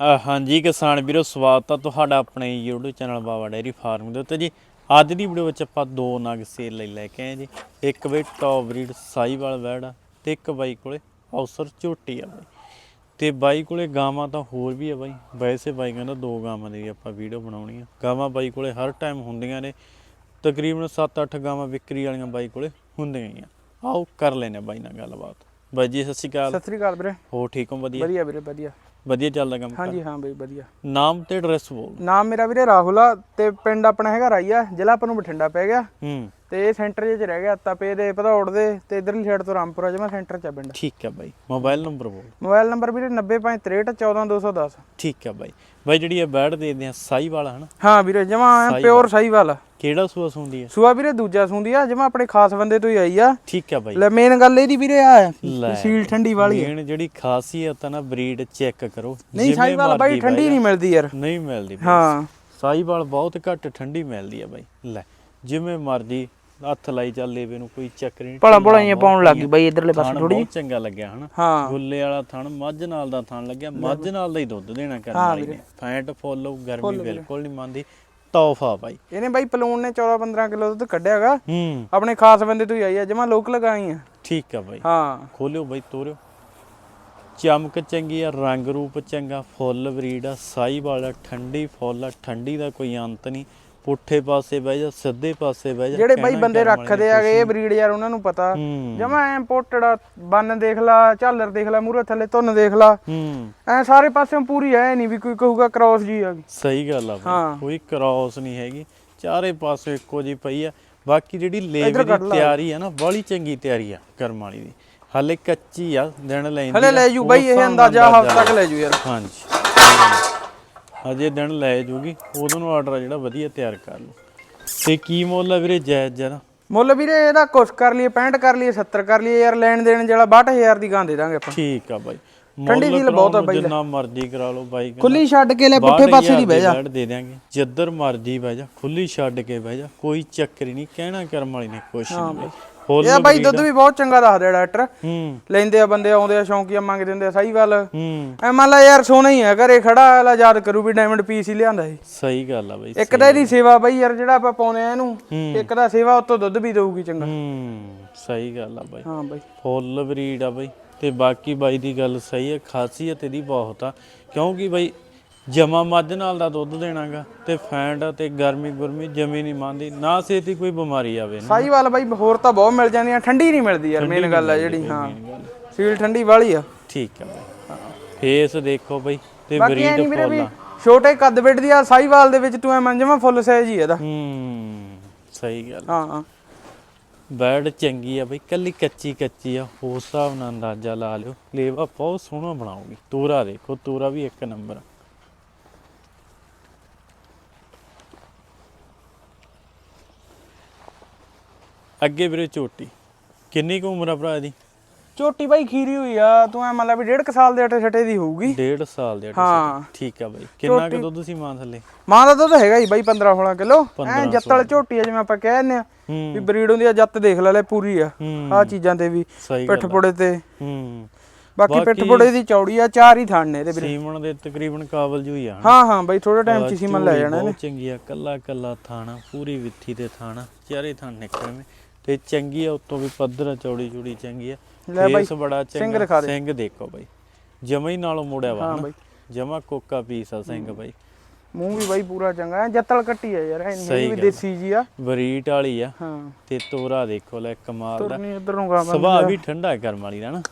ਹਾਂਜੀ ਕਿਸਾਨ ਵੀਰੋ ਸਵਾਗਤ ਆ ਤੁਹਾਡਾ ਆਪਣੇ YouTube channel Baba dairy farm ਦੇ ਉੱਤੇ ਜੀ। ਅੱਜ ਦੀ ਵੀਡੀਓ ਵਿੱਚ ਆਪਾਂ ਦੋ ਨਗ ਸੇਲ ਲਈ ਲੈ ਕੇ ਆਏ ਜੀ। ਇੱਕ ਵੇ ਟੌਪ ਬਰੀਡ ਸਾਈਵਾਲ ਵੈੜ ਤੇ ਇੱਕ ਬਾਈ ਕੋਲੇ ਔਸਰ ਝੋਟੀ ਆ ਬਾਈ। ਤੇ ਬਾਈ ਕੋਲੇ ਗਾਵਾਂ ਤਾਂ ਹੋਰ ਵੀ ਆ ਬਾਈ। ਵੈਸੇ ਬਾਈ ਕਹਿੰਦਾ ਦੋ ਗਾਵਾਂ ਦੀ ਆਪਾਂ ਵੀਡੀਓ ਬਣਾਉਣੀ ਆ। ਗਾਵਾਂ ਬਾਈ ਕੋਲੇ ਹਰ ਟਾਈਮ ਹੁੰਦੀਆਂ ਨੇ। ਤਕਰੀਬਨ 7-8 ਗਾਵਾਂ ਵਿਕਰੀ ਵਾਲੀਆਂ ਬਾਈ ਕੋਲੇ ਹੁੰਦੀਆਂ ਹੀ ਆ ਆਓ ਕਰ ਲੈਨੇ ਬਾਈ ਨਾਲ ਗੱਲਬਾਤ। ਬਾਈ ਜੀ ਸਤਿ ਸ਼੍ਰੀ ਅਕਾਲ। ਸਤਿ ਸ੍ਰੀ ਅਕਾਲ ਵੀਰੇ। ਹੋ ਠੀਕ ਹੋ? ਵਧੀਆ? ਵਧੀਆ ਵੀਰੇ ਵਧੀਆ। ਵਧੀਆ ਚੱਲਦਾ ਕੰਮ ਹਾਂਜੀ ਹਾਂ ਬਈ ਵਧੀਆ। ਨਾਮ ਤੇ ਐਡਰੈਸ ਬੋਲ ਨਾਮ ਮੇਰਾ ਵੀਰੇ ਰਾਹੁਲ ਆ ਤੇ ਪਿੰਡ ਆਪਣਾ ਹੈਗਾ ਰਾਈਆ ਜ਼ਿਲ੍ਹਾ ਆਪਾਂ ਨੂੰ ਬਠਿੰਡਾ ਪੈ ਗਿਆ। ਹੂੰ। ਤੇ ਇਹ ਸੈਂਟਰ ਜੇ ਚ ਰਹਿ ਗਿਆ ਤਪੇ ਦੇ ਭਦੌੜ ਦੇ ਤੇ ਇਧਰਲੀ ਸਾਈਡ ਤੋਂ ਰਾਮਪੁਰਾ ਜਮਾ ਸੈਂਟਰ ਚ ਆ ਪਿੰਡ। ਠੀਕ ਹੈ ਬਾਈ ਮੋਬਾਈਲ ਨੰਬਰ ਬੋਲ। ਮੋਬਾਈਲ ਨੰਬਰ ਵੀਰੇ 9063614210 ਠੀਕ ਹੈ ਬਾਈ। ਬਾਈ ਜਿਹੜੀ ਇਹ ਬੈਡ ਦੇ ਦਿਆਂ ਸਾਈ ਵਾਲਾ ਹਨਾ? ਹਾਂ ਵੀਰੇ ਜਮਾ ਪਿਓਰ ਸਾਈਵਾਲ ਆ। ਕਿਹੜਾ ਸੂਆ ਸੁੰਦੀ ਹੈ ਸੂਆ ਵੀਰੇ ਦੂਜਾ ਸੁੰਦੀ ਆ ਜਮਾ ਆਪਣੇ ਖਾਸ ਬੰਦੇ ਤੋਂ ਹੀ ਆਈ ਆ। ਠੀਕ ਹੈ ਬਾਈ। ਲੈ ਮੇਨ ਗੱਲ ਇਹਦੀ ਵੀਰੇ ਆ। ਸੀਲ ਠੰਡੀ ਵਾਲੀ ਆ। ਮੇਨ ਜਿਹੜੀ ਖਾਸੀਅਤ ਹੈ ਨਾ ਬਰੀਡ ਚੈੱਕ ਕਰੋ। ਨਹੀਂ ਸਾਈਵਾਲ ਬਾਈ ਠੰਡੀ ਨਹੀਂ ਮਿਲਦੀ ਯਾਰ। ਨਹੀਂ ਮਿਲਦੀ। ਹਾਂ। ਸਾਈਵਾਲ ਬਹੁਤ ਘੱਟ ਠੰਡੀ ਮਿਲਦੀ ਹੈ ਬਾਈ। ਲੈ ਜਿਵੇਂ ਮਰਜ਼ੀ ਹੱਥ ਲਾਈ ਚੱਲ ਲੇਵੇ ਨੂੰ ਕੋਈ ਚੱਕਰ ਨਹੀਂ ਭਲਾ ਭਲਾਈਆਂ ਪਾਉਣ ਲੱਗ ਗਈ ਬਾਈ ਇਧਰਲੇ ਪਾਸੇ ਥੋੜੀ ਬਹੁਤ ਚੰਗਾ ਲੱਗਿਆ ਹਨਾ। ਹਾਂ। ਗੁੱਲੇ ਵਾਲਾ ਥਣ ਮੱਝ ਨਾਲ ਦਾ ਥਣ ਲੱਗਿਆ ਮੱਝ ਨਾਲ ਦਾ ਹੀ ਦੁੱਧ ਦੇਣਾ ਕਰਨ ਵਾਲੀ ਨੇ। ਫੈਟ ਫੁੱਲ ਗਰਮੀ ਬਿਲਕੁਲ ਨਹੀਂ ਮੰਨਦੀ। ਤੋਹਫਾ ਬਾਈ। ਇਹਨੇ ਬਾਈ ਪਲੂਨ ਨੇ 14 15 ਕਿਲੋ ਦੁੱਧ ਕੱਢਿਆਗਾ ਹੂੰ। ਆਪਣੇ ਖਾਸ ਬੰਦੇ ਤੋਂ ਹੀ ਆਈ ਆ ਜਮਾ ਲੋਕ ਲਗਾਈ ਆ। ਠੀਕ ਆ ਬਾਈ। ਹਾਂ। ਖੋਲਿਓ ਬਾਈ ਤੋਰਿਓ। ਚਮਕ ਚੰਗੀ ਆ ਰੰਗ ਰੂਪ ਚੰਗਾ ਫੁੱਲ ਬਰੀਡ ਆ ਸਾਈ ਵਾਲਾ ਠੰਡੀ ਫੁੱਲ ਆ ਠੰਡੀ ਦਾ ਕੋਈ ਅੰਤ ਨਹੀਂ। ਪੁੱਠੇ ਪਾਸੇ ਬਹਿ ਜਾ ਸਿੱਧੇ ਪਾਸੇ ਬਹਿ ਜਾ ਜਿਹੜੇ ਬਾਈ ਬੰਦੇ ਰੱਖਦੇ ਆਗੇ ਇਹ ਬਰੀਡ ਯਾਰ ਉਹਨਾਂ ਨੂੰ ਪਤਾ। ਜਮਾ ਐ ਇੰਪੋਰਟਡ ਬੰਨ ਦੇਖ ਲਾ ਝਾਲਰ ਦੇਖ ਲਾ ਮੂਰੇ ਥੱਲੇ ਧੁੰਨ ਦੇਖ ਲਾ। ਐ ਸਾਰੇ ਪਾਸਿਓਂ ਪੂਰੀ ਐ ਨਹੀਂ ਵੀ ਕੋਈ ਕਹੂਗਾ ਕ੍ਰਾਸ ਜੀ ਆ ਗਈ। ਸਹੀ ਗੱਲ ਆ। ਕੋਈ ਕ੍ਰਾਸ ਨਹੀਂ ਹੈਗੀ। ਚਾਰੇ ਪਾਸੇ ਇੱਕੋ ਜੀ ਪਈ ਆ। ਬਾਕੀ ਜਿਹੜੀ ਲੇਵ ਦੀ ਤਿਆਰੀ ਆ ਨਾ ਬੜੀ ਚੰਗੀ ਤਿਆਰੀ ਆ ਕਰਮ ਵਾਲੀ ਦੀ। ਹਾਲੇ ਕੱਚੀ ਆ ਦਿਨ ਲੈਂਦੀ ਹਲੇ ਲੈ ਜੂ ਬਾਈ ਇਹ ਅੰਦਾਜ਼ਾ ਹਫ਼ ਅੰਦਾਜ਼ਾ ਤੱਕ ਲੈ ਜੂ ਯਾਰ। ਹਾਂਜੀ। ਅਜੇ ਦਿਨ ਲੈ ਜੂਗੀ। ਉਦੋਂ ਨੂੰ ਆਰਡਰ ਜਿਹੜਾ ਵਧੀਆ ਤਿਆਰ ਕਰ ਲਓ। ਤੇ ਕੀ ਮੁੱਲ ਆ ਵੀਰੇ ਜਾਇਜ਼ ਜਰਾ? ਮੁੱਲ ਵੀਰੇ ਇਹਦਾ ਕੁਛ ਕਰ ਲਈਏ 65 ਕਰ ਲਈਏ 70 ਕਰ ਲਈਏ ਯਾਰ ਲੈਣ ਦੇਣ ਜਿਹੜਾ 62000 ਦੀ ਗਾਂ ਦੇ ਦਾਂਗੇ ਆਪਾਂ। ਠੀਕ ਆ ਬਾਈ। ਠੰਡੀ ਝੀਲ ਬਹੁਤ ਆ ਨੂੰ ਜਿੰਨਾ ਮਰਜ਼ੀ ਕਰਾ ਲਓ ਬਾਈ ਖੁੱਲੀ ਛੱਡ ਕੇ ਲੈ ਪੁੱਠੇ ਪਾਸੇ ਦੀ ਬਹਿ ਜਾ। ਦੇ ਦਿਆਂਗੇ। ਜਿੱਧਰ ਮਰਜ਼ੀ ਬਹਿ ਜਾ ਖੁੱਲੀ ਛੱਡ ਕੇ ਬਹਿ ਜਾ। ਕੋਈ ਚੱਕਰ ਨਹੀਂ ਕਹਿਣਾ ਕਰਮ ਵਾਲੀ ਨੇ ਕੁਛ ਨਹੀਂ। ਇਹ ਬਾਈ ਦੁੱਧ ਵੀ ਬਹੁਤ ਚੰਗਾ ਦੱਸਦਾ ਡਾਕਟਰ। ਹੂੰ। ਲੈਂਦੇ ਆ ਬੰਦੇ ਆਉਂਦੇ ਆ ਸ਼ੌਂਕੀਆ ਮੰਗਦੇ ਹੁੰਦੇ ਆ ਸਹੀ ਗੱਲ। ਹੂੰ। ਐ ਮੰਨ ਲਾ ਯਾਰ ਸੋਨਾ ਹੀ ਹੈ ਘਰੇ ਖੜਾ ਆਲਾ ਯਾਦ ਕਰੂ ਵੀ ਡਾਇਮੰਡ ਪੀਸ ਹੀ ਲਿਆਂਦਾ ਸੀ ਸਹੀ ਗੱਲ ਆ ਬਾਈ ਇੱਕ ਤਾਂ ਇਹਦੀ ਸੇਵਾ ਬਈ ਯਾਰ ਜਿਹੜਾ ਆਪਾਂ ਪਾਉਨੇ ਆ ਇਹਨੂੰ। ਇੱਕ ਦਾ ਸੇਵਾ ਉਤੋਂ ਦੁੱਧ ਵੀ ਦਊਗੀ ਚੰਗਾ। ਹੂੰ ਸਹੀ ਗੱਲ ਆ ਬਾਈ। ਹਾਂ ਬਾਈ। ਫੁੱਲ ਬਰੀਡ ਆ ਬਈ। ਤੇ ਬਾਕੀ ਬਾਈ ਦੀ ਗੱਲ ਸਹੀ ਹੈ ਖਾਸੀਅਤ ਇਹਦੀ ਬਹੁਤ ਆ। ਕਿਉਂਕਿ ਬਈ ਜਮਾ ਮੱਝ ਨਾਲ ਦਾ ਦੁੱਧ ਦੇਣਾਗਾ ਤੇ ਫੈਂਡ ਤੇ ਗਰਮੀ ਗੁਰਮੀ ਜਮੀ ਨਹੀਂ ਮੰਨਦੀ ਨਾ ਸੇਤੀ ਕੋਈ ਬਿਮਾਰੀ ਆਵੇ ਨਾ। ਸਾਈ ਵਾਲ ਬਾਈ ਹੋਰ ਤਾਂ ਬਹੁਤ ਮਿਲ ਜਾਂਦੀਆਂ ਠੰਡੀ ਨਹੀਂ ਮਿਲਦੀ ਯਾਰ ਮੇਨ ਗੱਲ ਆ ਜਿਹੜੀ ਹਾਂ। ਸੀਲ ਠੰਡੀ ਵਾਲੀ ਆ। ਠੀਕ ਆ ਬਈ। ਫੇਸ ਦੇਖੋ ਬਈ ਤੇ ਬਰੀਡ ਫੁੱਲ। ਛੋਟੇ ਕੱਦ ਬਿੱਟ ਦੀ ਆ ਸਾਈ ਵਾਲ ਦੇ ਵਿੱਚ ਤੂੰ ਐ ਮੰਨ ਜਮਾ ਫੁੱਲ ਸਾਈਜ਼ ਹੀ ਇਹਦਾ। ਹੂੰ ਸਹੀ ਗੱਲ। ਹਾਂ ਹਾਂ। ਬੈਡ ਚੰਗੀ ਆ ਬਈ ਕੱਲੀ ਕੱਚੀ ਕੱਚੀ ਆ ਉਸ ਹਿਸਾਬ ਨਾਲ ਅੰਦਾਜ਼ਾ ਲਾ ਲਿਓ। ਲੇਵਾ ਬਹੁਤ ਸੋਹਣਾ ਬਣਾਉਗੀ ਤੂਰਾ ਦੇਖੋ ਤੂਰਾ ਵੀ ਇੱਕ ਨੰਬਰ ਆ। ਅੱਗੇ ਵੀਰੇ ਝੋਟੀ। ਕਿੰਨੀ ਕੁ ਉਮਰ ਆ ਭਰਾ ਦੀ ਝੋਟੀ ਬਾਈ ਖੀਰੀ ਹੋਈ ਆ ਤੂੰ ਐ ਮੰਨ ਲਾ ਵੀ ਡੇਢ ਕੁ ਸਾਲ ਦੇ ਅਟੇ ਛਟੇ ਦੀ ਹੋਊਗੀ। ਡੇਢ ਸਾਲ ਦੇ ਹਾਂ। ਠੀਕ ਆ ਬਾਈ। ਕਿੰਨਾ ਕੁ ਦੁੱਧ ਸੀ ਮਾਂ ਥੱਲੇ? ਮਾਂ ਦਾ ਦੁੱਧ ਹੈਗਾ ਹੀ ਬਾਈ 15 16 ਕਿਲੋ। ਐ 15 ਜੱਤਲ ਝੋਟੀ ਆ ਜਿਵੇਂ ਆਪਾਂ ਕਹਿ ਦਿੰਦੇ ਆ ਵੀ ਹੂੰ ਬਰੀਡ ਹੁੰਦੀ ਆ ਜੱਤ ਦੇਖ ਲੈ ਲੈ ਪੂਰੀ ਆ। ਹੂੰ। ਆ ਚੀਜ਼ਾਂ ਤੇ ਵੀ ਸਹੀ ਪਿੱਠ ਆ। ਪੁੜੇ ਤੇ। ਹੂੰ। ਬਾਕੀ ਪਿੱਠ ਬਾਕੀ- ਪੁੜੇ ਦੀ ਚੌੜੀ ਆ ਚਾਰ ਹੀ ਥਣ ਨੇ ਇਹਦੇ ਵੀਰੇ। ਸੀਮਣ ਦੇ ਤਕਰੀਬਨ ਕਾਬਲ ਜੂ ਹੀ ਆ ਹਨਾ। ਹਾਂ ਹਾਂ ਬਾਈ ਥੋੜੇ ਟਾਈਮ ਚ ਹੀ ਸੀਮਨ ਲੈ ਝੋਲੀ ਜਾਣਾ ਇਹਨੇ। ਬਹੁਤ ਚੰਗੀ ਆ ਕੱਲਾ ਕੱਲਾ ਥਾਣਾ ਪੂਰੀ ਵਿੱਥੀ ਤੇ ਥਾਣਾ ਚਾਰੇ ਥਾਣ ਨਿਕਲਵੇਂ ਤੇ ਚੰਗੀ ਆ ਉਤੋਂ ਵੀ ਪੱਧਰ ਆ, ਚੌੜੀ ਚੂੜੀ ਚੰਗੀ ਆ। ਲੈ ਬਾਈ, ਫੇਸ ਬੜਾ ਸਿੰਘ ਚੰਗਾ ਦਿਖਾ ਦੇ। ਸਿੰਘ ਦੇਖੋ ਬਾਈ। ਜਮਾ ਹੀ ਨਾਲੋਂ ਮੁੜਿਆ ਵਾ ਹਾਂ ਬਾਈ। ਜਮਾ ਕੋਕਾ ਪੀਸ ਆ ਸਿੰਘ ਬਾਈ। ਮੂੰਹ ਵੀ ਬਾਈ ਪੂਰਾ ਚੰਗਾ ਐ ਜੱਤਲ ਕੱਟੀ ਆ ਯਾਰ ਸਹੀ ਨਹੀਂ ਵੀ ਗੱਲ ਦੇਸੀ ਜੀ ਆ। ਬਰੀਟ ਵਾਲੀ ਆ। ਹਾਂ। ਤੇ ਤੋਰਾ ਦੇਖੋ ਲੈ ਕਮਾਲ ਦਾ। ਤੁਰਨੀ ਉਧਰ ਨੂੰ ਗਾ ਸੁਭਾਅ ਵੀ ਠੰਡਾ ਕਰਮ ਵਾਲੀ ਦਾ ਨਾ।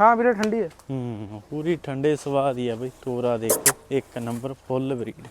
ਹਾਂ ਵੀਰੇ ਠੰਡੀ ਆ। ਹੂੰ ਪੂਰੀ ਠੰਡੇ ਸੁਭਾਅ ਦੀ ਆ ਬਈ। ਤੋਰਾ ਦੇਖੋ ਇੱਕ ਨੰਬਰ ਫੁੱਲ ਬਰੀਡ।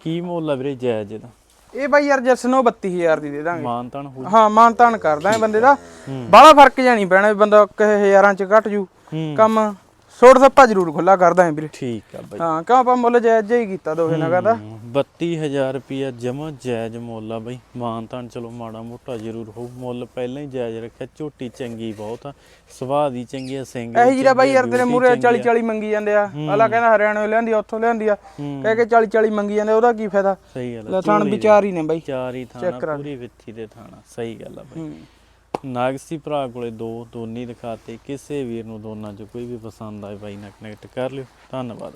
ਕੀ ਮੁੱਲ ਆ ਵੀਰੇ ਜਾਇਜ਼ ਦਾ ਇਹ ਬਾਈ ਯਾਰ ਜਸਨੋ 32000 ਦੀ ਦੇ ਦਾਂਗੇ। ਮਾਨਤਾਨ ਹੋ ਹਾਂ ਮਾਨ ਤਾਨ ਕਰਦਾ ਇਹ ਬੰਦੇ ਦਾ। ਹੂੰ। ਬਾਹਲਾ ਫ਼ਰਕ ਜਾਣੀ ਪੈਣਾ ਵੀ ਬੰਦਾ ਕਿਸੇ ਹਜ਼ਾਰਾਂ ਚ ਘਟ ਜੂ। ਹੂੰ। ਕੰਮ ਛੋੜ ਸੱਪਾ ਜ਼ਰੂਰ ਖੁੱਲਾ ਕਰਦਾ ਹੈ ਵੀਰੇ। ਠੀਕ ਆ ਬਈ। ਹਾਂ ਕਿਉਂ ਆਪਾਂ ਮੁੱਲ ਜਾਇਜ਼ ਜਿਹਾ ਹੀ ਕੀਤਾ ਦੋਵੇਂ ਨਗਾ ਦਾ 32000 ਰੁਪਿਆ ਜਮਾ ਜਾਇਜ਼ ਮੁੱਲ ਆ ਬਈ। ਮਾਨਤਾਨ ਚਲੋ ਮਾੜਾ ਮੋਟਾ ਜ਼ਰੂਰ ਹੋਊ। ਮੁੱਲ ਪਹਿਲਾਂ ਹੀ ਜਾਇਜ਼ ਰੱਖਿਆ। ਝੋਟੀ ਚੰਗੀ ਬਹੁਤ ਆ। ਸੁਭਾਅ ਦੀ ਚੰਗੀ ਆ ਸਿੰਘ ਇਹੀ ਜਿਹੜਾ ਬਾਈ ਯਾਰ ਤੇਰੇ ਮੂਰੇ ਚੰਗੀ 40 40 ਮੰਗੀ ਜਾਂਦੇ ਆ। ਅਲਾ ਕਹਿੰਦਾ ਹਰਿਆਣੇ ਲਿਆਂਦੀ ਉੱਥੋਂ ਲਿਆਂਦੀ ਆ। ਕਹਿ ਕੇ 40 40 ਮੰਗੀ ਜਾਂਦੇ ਉਹਦਾ ਕੀ ਫਾਇਦਾ? ਸਹੀ ਗੱਲ ਆ। ਥਾਣ ਵਿਚਾਰ ਹੀ ਨੇ ਬਾਈ। ਚਾਰ ਹੀ ਥਾਣਾ ਪੂਰੀ ਵਿੱਥੀ ਦੇ ਥਾਣਾ। ਸਹੀ ਗੱਲ ਆ ਬਈ। ਨਾਗਸੀ ਭਰਾ ਕੋਲੇ ਦੋ ਦੋਨੀ ਦਿਖਾਤੇ। ਕਿਸੇ ਵੀਰ ਨੂੰ ਦੋਨਾਂ ਚੋਂ ਕੋਈ ਵੀ ਪਸੰਦ ਆਏ ਬਾਈ ਨਾਲ ਕਨੈਕਟ ਕਰ ਲਿਓ। ਧੰਨਵਾਦ